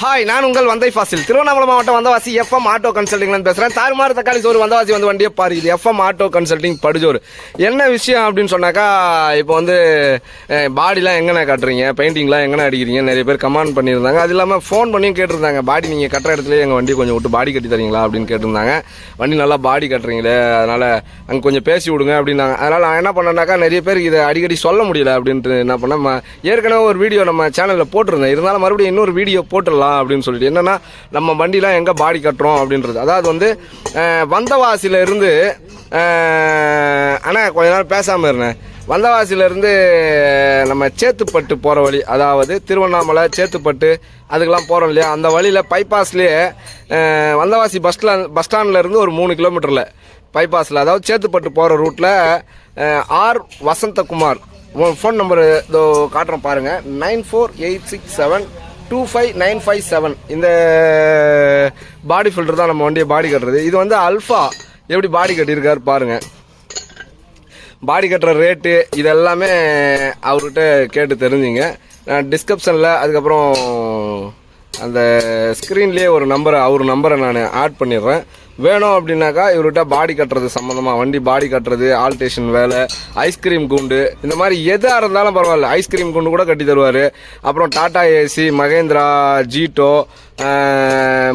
Hi நான் உங்கள் வந்தை ஃபாசில். திருவண்ணாமலை மாவட்டம் வந்தவாசி எஃப்எம் ஆட்டோ கன்சல்டிங்ல பேசுகிறேன் தாறுமாறு தக்காளி சோறு வந்தவாசி வந்து வண்டியை பாரு. இது எஃப்எம் ஆட்டோ கன்சல்டிங் படுஜோறு. என்ன விஷயம் அப்படின்னு சொன்னாக்கா இப்போ வந்து பாடிலாம் எங்கண்ணே கட்டுறீங்க? பெயிண்டிங்லாம் எங்கண்ணே அடிக்கிறீங்க? நிறைய பேர் கமெண்ட் பண்ணியிருந்தாங்க. அது இல்லாமல் ஃபோன் பண்ணியும் கேட்டிருந்தாங்க. பாடி நீங்கள் கட்டுற இடத்துல எங்கள் வண்டி கொஞ்சம் விட்டு பாடி கட்டி தரீங்களா அப்படின்னு கேட்டிருந்தாங்க. வண்டி நல்லா பாடி கட்டுறீங்களே அதனால் அங்கே கொஞ்சம் பேசி விடுங்க அப்படின்னாங்க. அதனால் நான் என்ன பண்ணேன்னாக்கா நிறைய பேர் இதை அடிக்கடி சொல்ல முடியல அப்படின்ட்டு என்ன பண்ணேன். ஏற்கனவே ஒரு வீடியோ நம்ம சேனலில் போட்டிருந்தேன். இருந்தாலும் மறுபடியும் இன்னொரு வீடியோ போட்டுடலாம். அப்படின்னு சொல்லிட்டு. என்னன்னா நம்ம வண்டிலாம் எங்கே பாடி கட்டுறோம் அப்படின்றது. அதாவது வந்து வந்தவாசியிலேருந்து வந்தவாசியில இருந்து அண்ணா கொஞ்ச நேரம் பேசாமல் இருந்தேன். வந்தவாசியிலேருந்து நம்ம சேத்துப்பட்டு போகிற வழி அதாவது திருவண்ணாமலை சேத்துப்பட்டு அதுக்கெல்லாம் போகிறோம் இல்லையா? அந்த வழியில் பைபாஸ்லேயே வந்தவாசி பஸ் ஸ்டாண்ட் பஸ் ஸ்டாண்ட்லேருந்து ஒரு மூணு கிலோமீட்டரில் பைபாஸில் அதாவது சேத்துப்பட்டு போகிற ரூட்டில் ஆர் வசந்தகுமார். ஃபோன் நம்பர் இதோ காட்டுறோம் பாருங்கள் nine four eight six seven two five nine five seven இந்த பாடி ஃபில்டர் தான் நம்ம வண்டியை பாடி கட்டுறது. இது வந்து அல்ஃபா எப்படி பாடி கட்டியிருக்காரு பாருங்கள் பாடி கட்டுற ரேட்டு இதெல்லாமே அவர்கிட்ட கேட்டு தெரிஞ்சுங்க. நான் டிஸ்கிரிப்ஷனில் அதுக்கப்புறம் அந்த ஸ்க்ரீன்லேயே ஒரு நம்பரை அவர் நம்பரை நான் ஆட் பண்ணிடுறேன். வேணும் அப்படின்னாக்கா இவர்கிட்ட பாடி கட்டுறது சம்மந்தமாக வண்டி பாடி கட்டுறது ஆல்டேஷன் வேலை ஐஸ்கிரீம் கூண்டு இந்த மாதிரி எதாக இருந்தாலும் பரவாயில்ல. ஐஸ்கிரீம் கூண்டு கூட கட்டி தருவார். அப்புறம் டாடா ஏசி மகேந்திரா ஜீட்டோ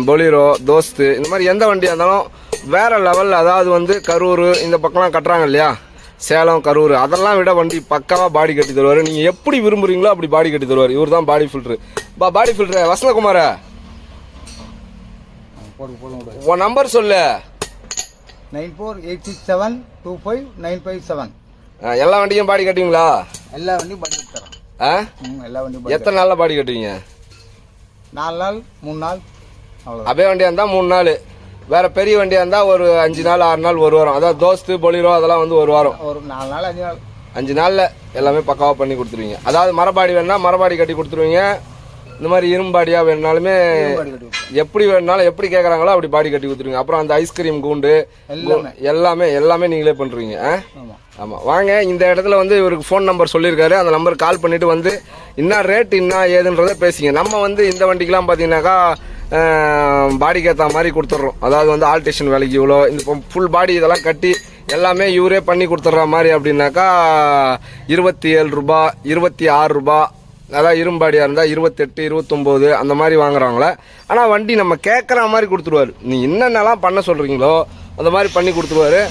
பொலிரோ தோஸ்து இந்த மாதிரி எந்த வண்டியாக இருந்தாலும் வேறு லெவலில் அதாவது வந்து கரூர் இந்த பக்கம்லாம் கட்டுறாங்க இல்லையா? சேலம் கரூர் அதெல்லாம் விட வண்டி பக்காவா பாடி கட்டி தருவார். நீங்கள் எப்படி விரும்புறீங்களோ அப்படி பாடி கட்டி தருவார். இவர் தான் பாடி ஃபில்ட்ரு பா பாடி ஃபில்ட்ரு வசந்தகுமார உன் நம்பர் சொல்லு. Nine four eight six seven two five nine five seven. எல்லா வண்டியும் பாடி கட்டுவீங்களா? எல்லா வண்டியும் பண்ணி தரோம். ஆ? எல்லா வண்டியும் எத்தனை நாளில் பாடி கட்டுவீங்க. நாலு நாள் மூணு நாள் அவ்வளோதான் அபே வண்டியாக இருந்தால் மூணு நாள். வேற பெரிய வண்டியாக இருந்தால் ஒரு அஞ்சு நாள் ஆறு நாள் ஒரு வாரம். அதாவது தோஸ்து பொலிரோ அதெல்லாம் வந்து ஒரு வாரம். ஒரு நாலு நாள் அஞ்சு நாள். அஞ்சு நாளில் எல்லாமே பக்காவாக பண்ணி கொடுத்துருவீங்க. அதாவது மரபாடி வேணா மரபாடி கட்டி கொடுத்துருவீங்க. இந்த மாதிரி இரும்பாடியாக வேணுனாலுமே. எப்படி வேணுனாலும் எப்படி கேட்குறாங்களோ அப்படி பாடி கட்டி கொடுத்துருவீங்க. அப்புறம் அந்த ஐஸ்கிரீம் கூண்டு எல்லாமே. எல்லாமே நீங்களே பண்ணுறீங்க ஆமாம் வாங்க இந்த இடத்துல வந்து இவருக்கு ஃபோன் நம்பர் சொல்லியிருக்காரு. அந்த நம்பர் கால் பண்ணிட்டு வந்து என்ன ரேட் என்ன ஏதுன்றதை பேசிங்க. நம்ம வந்து இந்த வண்டிக்கெலாம் பார்த்தீங்கன்னாக்கா பாடிக்கு ஏற்ற மாதிரி கொடுத்துட்றோம். அதாவது வந்து ஆல்டேஷன் வேலைக்கு இவ்வளோ இந்த ஃபுல் பாடி இதெல்லாம் கட்டி எல்லாமே இவரே பண்ணி கொடுத்துட்ற மாதிரி அப்படின்னாக்கா இருபத்தி ஏழு ரூபா இருபத்தி ஆறு ரூபா அதாவது இரும்பாடியாக இருந்தால் இருபத்தெட்டு இருபத்தொம்போது அந்த மாதிரி வாங்குறாங்களே. ஆனால் வண்டி நம்ம கேட்குற மாதிரி கொடுத்துருவாரு நீ என்னென்னலாம் பண்ண சொல்கிறீங்களோ அந்த மாதிரி பண்ணி கொடுத்துருவாரு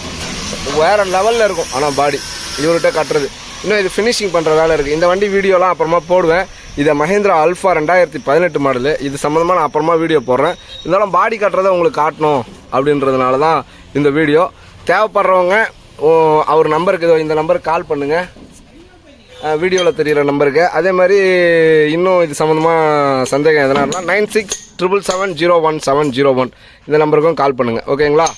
வேறு லெவலில் இருக்கும். ஆனால் பாடி இவர்கிட்ட கட்டுறது. இன்னும் இது ஃபினிஷிங் பண்ணுற வேலை இருக்குது இந்த வண்டி வீடியோலாம் அப்புறமா போடுவேன். இதை மஹேந்திரா அல்ஃபா ரெண்டாயிரத்தி பதினெட்டு மாடலு இது சம்மந்தமாக நான் அப்புறமா வீடியோ போடுறேன். இருந்தாலும் பாடி கட்டுறதை உங்களுக்கு காட்டணும் அப்படின்றதுனால தான் இந்த வீடியோ தேவைப்படுறவங்க அவர் நம்பருக்கு இதோ இந்த நம்பருக்கு கால் பண்ணுங்கள் வீடியோவில் தெரிகிற நம்பருக்கு அதே மாதிரி இன்னும் இது சம்மந்தமாக சந்தேகம் எதனா இருந்தால் nine six triple seven zero one seven zero one இந்த நம்பருக்கும் கால் பண்ணுங்கள் ஓகேங்களா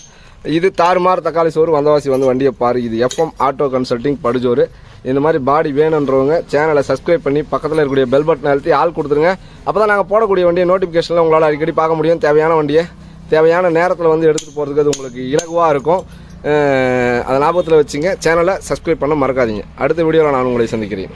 இது தாறுமாறு தக்காளி சோறு வந்தவாசி வந்து வண்டியை பாரு. இது எஃப்எம் ஆட்டோ கன்சல்ட்டிங் படுஜோறு இந்த மாதிரி பாடி வேணுன்றவங்க சேனலை சப்ஸ்கிரைப் பண்ணி பக்கத்தில் இருக்கக்கூடிய பெல் பட்டன் அழுத்தி ஆள் கொடுத்துருங்க. அப்போ தான் நாங்கள் போடக்கூடிய வண்டியை நோட்டிஃபிகேஷனில் உங்களால் அடிக்கடி பார்க்க முடியும். தேவையான வண்டியை தேவையான நேரத்தில் வந்து எடுத்துகிட்டு போகிறதுக்கு அது உங்களுக்கு இலகுவாக இருக்கும். அதை ஞாபகத்தில் வச்சுங்க. சேனலை சப்ஸ்கிரைப் பண்ண மறக்காதீங்க. அடுத்த வீடியோவில் நான் உங்களை சந்திக்கிறேன்.